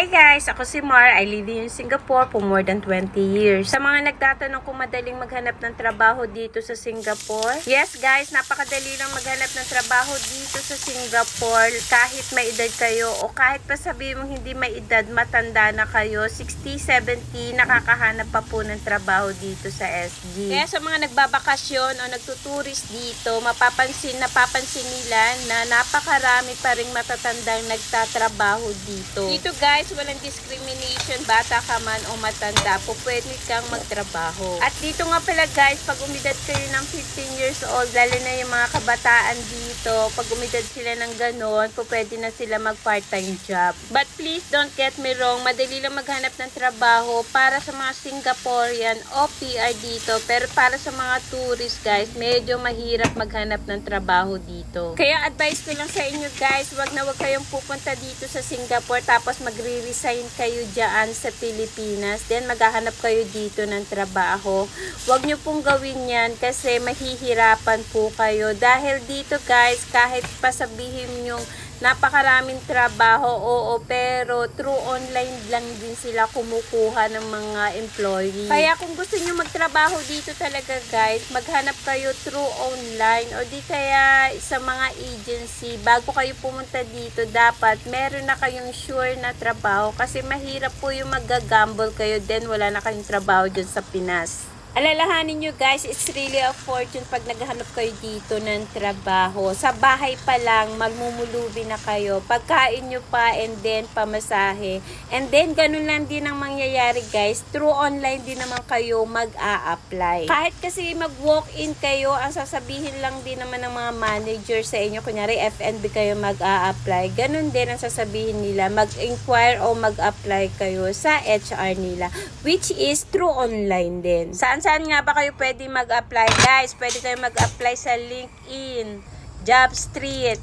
Hi guys! Ako si Mar. I live in Singapore for more than 20 years. Sa mga nagtatanong kung madaling maghanap ng trabaho dito sa Singapore, yes guys, napakadali lang maghanap ng trabaho dito sa Singapore kahit may edad kayo o kahit pa sabihin mong hindi may edad, matanda na kayo, 60, 70, nakakahanap pa po ng trabaho dito sa SG. Kaya sa mga nagbabakasyon o nagtuturis dito, mapapansin, napapansin nila na napakarami pa ring matatandang nagtatrabaho dito. Dito guys, walang discrimination, bata ka man o matanda, po pwede kang magtrabaho. At dito nga pala guys, pag umidad kayo ng 15 years old, lalo na yung mga kabataan dito, pag umidad sila ng ganon, po pwede na sila mag part-time job. But please don't get me wrong, madali lang maghanap ng trabaho para sa mga Singaporean o PR dito, pero para sa mga tourist guys, medyo mahirap maghanap ng trabaho dito. Kaya advice ko lang sa inyo guys, wag na wag kayong pupunta dito sa Singapore tapos magre-resign kayo dyan sa Pilipinas. Then maghahanap kayo dito ng trabaho. Wag nyo pong gawin yan kasi mahihirapan po kayo. Dahil dito guys, kahit pasabihin yung napakaraming trabaho, oo, pero through online lang din sila kumukuha ng mga employee. Kaya kung gusto nyo magtrabaho dito talaga guys, maghanap kayo through online o di kaya sa mga agency, bago kayo pumunta dito, dapat meron na kayong sure na trabaho kasi mahirap po yung magagamble kayo then wala na kayong trabaho dyan sa Pinas. Alalahanin nyo guys, it's really a fortune pag naghahanap kayo dito ng trabaho. Sa bahay pa lang, magmumulubi na kayo. Pagkain nyo pa and then pamasahe. And then, ganun lang din ang mangyayari guys. Through online din naman kayo mag-a-apply. Kahit kasi mag-walk-in kayo, ang sasabihin lang din naman ng mga manager sa inyo, kunyari FNB kayo mag-a-apply. Ganun din ang sasabihin nila, mag-inquire o mag-apply kayo sa HR nila. Which is through online din. Saan saan nga ba kayo pwede mag-apply? Guys, pwede kayo mag-apply sa LinkedIn, Job Street,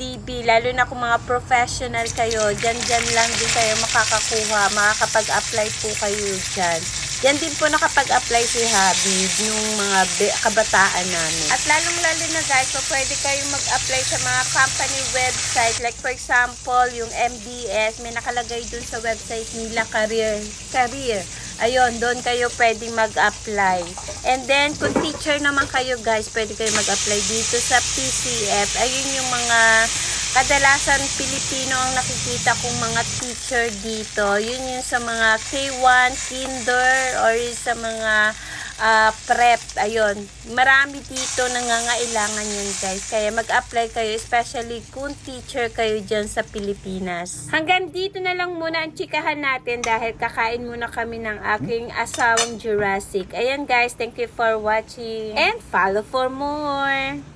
TV, lalo na kung mga professional kayo, dyan dyan lang din kayo makakakuha, makakapag-apply po kayo dyan. Yan din po nakapag-apply si Habib nung mga kabataan namin. At lalong lalo na guys, so pwede kayong mag-apply sa mga company website. Like for example, yung MDS, may nakalagay dun sa website nila career. Career. Ayun, doon kayo pwedeng mag-apply. And then, kung teacher naman kayo guys, pwede kayo mag-apply dito sa PCF. Ayun yung mga kadalasan Pilipino ang nakikita kong mga teacher dito. Yun yung sa mga K1, kinder, or sa mga ah, prep. Ayun. Marami dito nangangailangan yan guys. Kaya mag-apply kayo, especially kung teacher kayo dyan sa Pilipinas. Hanggang dito na lang muna ang chikahan natin dahil kakain muna kami ng aking asawang Jurassic. Ayan guys, thank you for watching and follow for more.